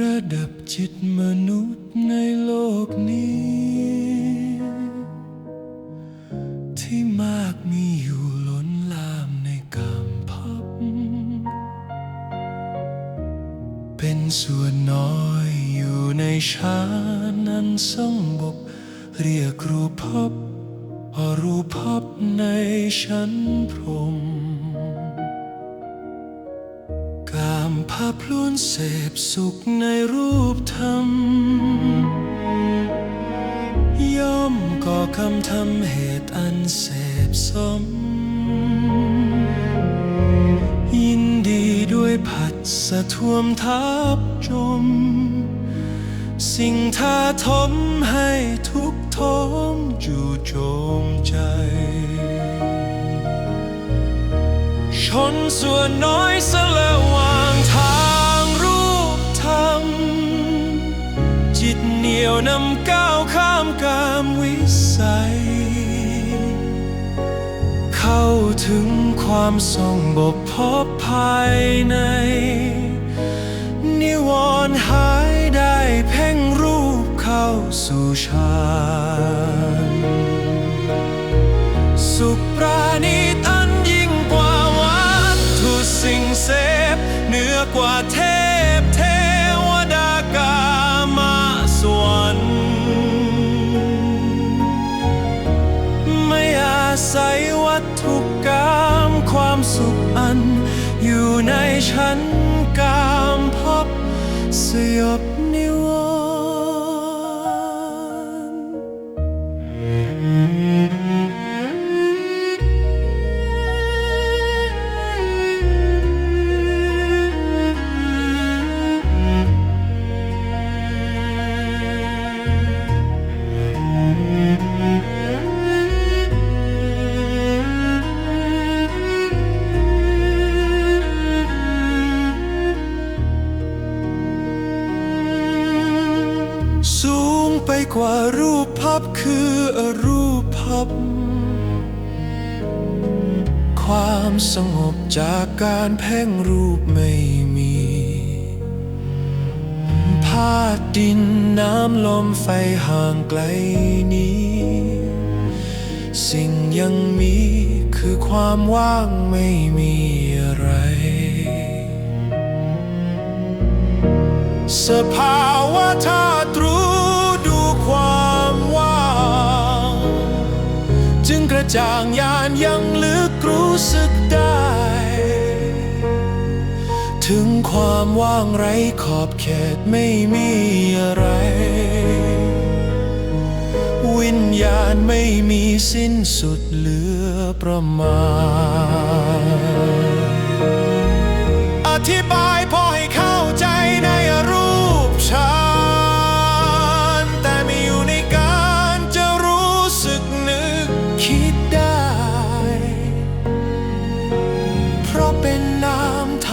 ระดับจิตมนุษย์ในโลกนี้ ที่มากมีอยู่ล้นลามในกามพับ เป็นส่วนน้อยอยู่ในชานั้นสงบก เรียกรูปภพพอรูปภพในชั้นพรหม ภาพล้วนเสพสุขในรูปธรรม ย่อมก่อคำทำเหตุอันเสพสม ยินดีด้วยผัสสะท่วมทับจม สิ่งท้าทมให้ทุกทมจู่โจมใจชนส่วนน้อยสละว นำก้าวข้ามกามวิสัย เข้าถึงความทรงบกพบภายใน นิวรณ์หายได้เพ่งรูปเข้าสู่ฌา สุขอัน อยู่ในชั้นกามภพสยบนิวร กว่ารูปภาพคืออรูปภาพความสงบจากการเพ่งรูปไม่มีพาดดินน้ำลมไฟห่างไกลนี้ สิ่งยังมีคือความว่างไม่มีอะไรสภาวะธาตุรู้ สึกได้ ถึงความว่างไร้ขอบเขตไม่มีอะไร วิญญาณไม่มีสิ้นสุดเหลือประมาณ อธิบายพอให้เข้า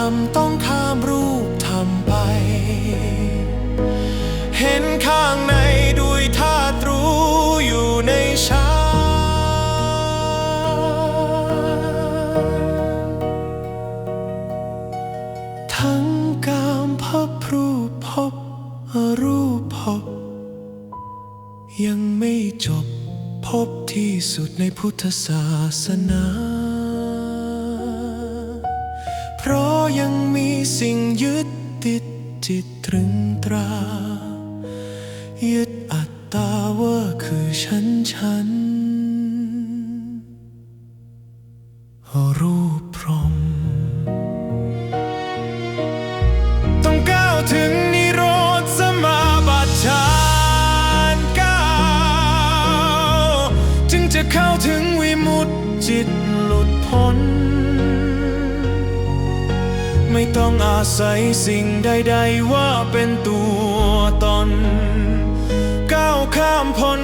ามธรรมต้องข้ามรูปธรรมไป เห็นข้างในด้วยธาตรู้อยู่ในฌาทั้งกามภพรูปพอรูปภพยังไม่จบพบที่สุดในพุทธศาสนา สิ่งยึดติดจิตตรึงตรา ยึดอัตตาว่าคือฉันฉัน ไม่ต้องอาศัยสิ่งใด ๆ ว่าเป็นตัวตน ก้าวข้ามพ้น